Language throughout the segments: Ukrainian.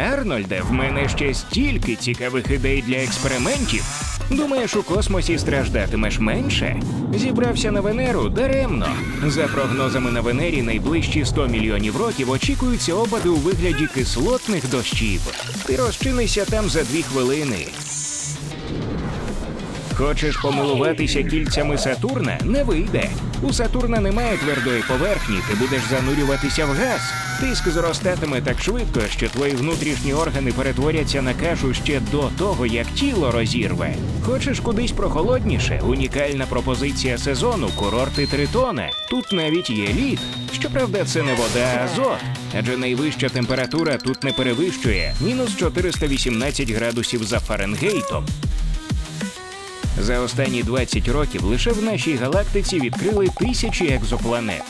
Арнольде, в мене ще стільки цікавих ідей для експериментів. Думаєш, у космосі страждатимеш менше? Зібрався на Венеру даремно. За прогнозами на Венері, найближчі 100 мільйонів років очікуються опади у вигляді кислотних дощів. Ти розчинися там за дві хвилини. Хочеш помилуватися кільцями Сатурна? Не вийде. У Сатурна немає твердої поверхні, ти будеш занурюватися в газ. Тиск зростатиме так швидко, що твої внутрішні органи перетворяться на кашу ще до того, як тіло розірве. Хочеш кудись прохолодніше? Унікальна пропозиція сезону курорти Тритона. Тут навіть є лід. Щоправда, це не вода, а азот. Адже найвища температура тут не перевищує мінус 418 градусів за Фаренгейтом. За останні 20 років лише в нашій галактиці відкрили тисячі екзопланет.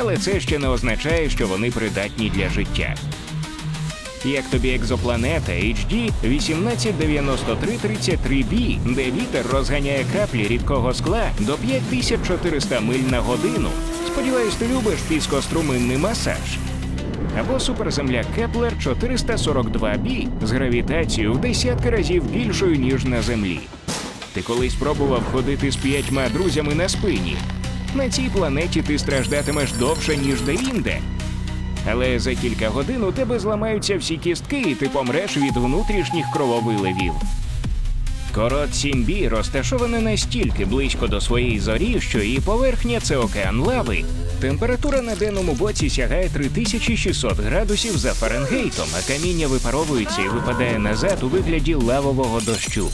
Але це ще не означає, що вони придатні для життя. Як тобі екзопланета HD 189333b, де вітер розганяє краплі рідкого скла до 5400 миль на годину. Сподіваюсь, ти любиш піскоструминний масаж. Або суперземля Кеплер 442b з гравітацією в десятки разів більшою, ніж на Землі. Ти колись пробував ходити з п'ятьма друзями на спині. На цій планеті ти страждатимеш довше, ніж де-інде. Але за кілька годин у тебе зламаються всі кістки, і ти помреш від внутрішніх крововиливів. Корот 7B розташоване настільки близько до своєї зорі, що її поверхня це океан лави. Температура на денному боці сягає 3600 градусів за Фаренгейтом, а каміння випаровується і випадає назад у вигляді лавового дощу.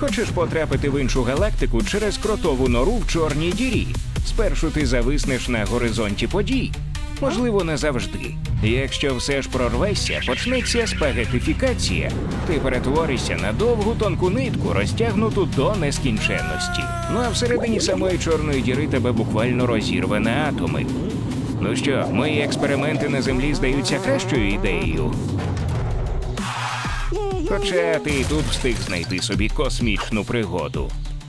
Хочеш потрапити в іншу галактику через кротову нору в чорній дірі? Спершу ти зависнеш на горизонті подій. Можливо, не завжди. Якщо все ж прорвешся, почнеться спагетифікація. Ти перетворишся на довгу тонку нитку, розтягнуту до нескінченності. Ну а всередині самої чорної діри тебе буквально розірве на атоми. Ну що, мої експерименти на землі здаються кращою ідеєю. Хоча ти і тут встиг знайти собі космічну пригоду.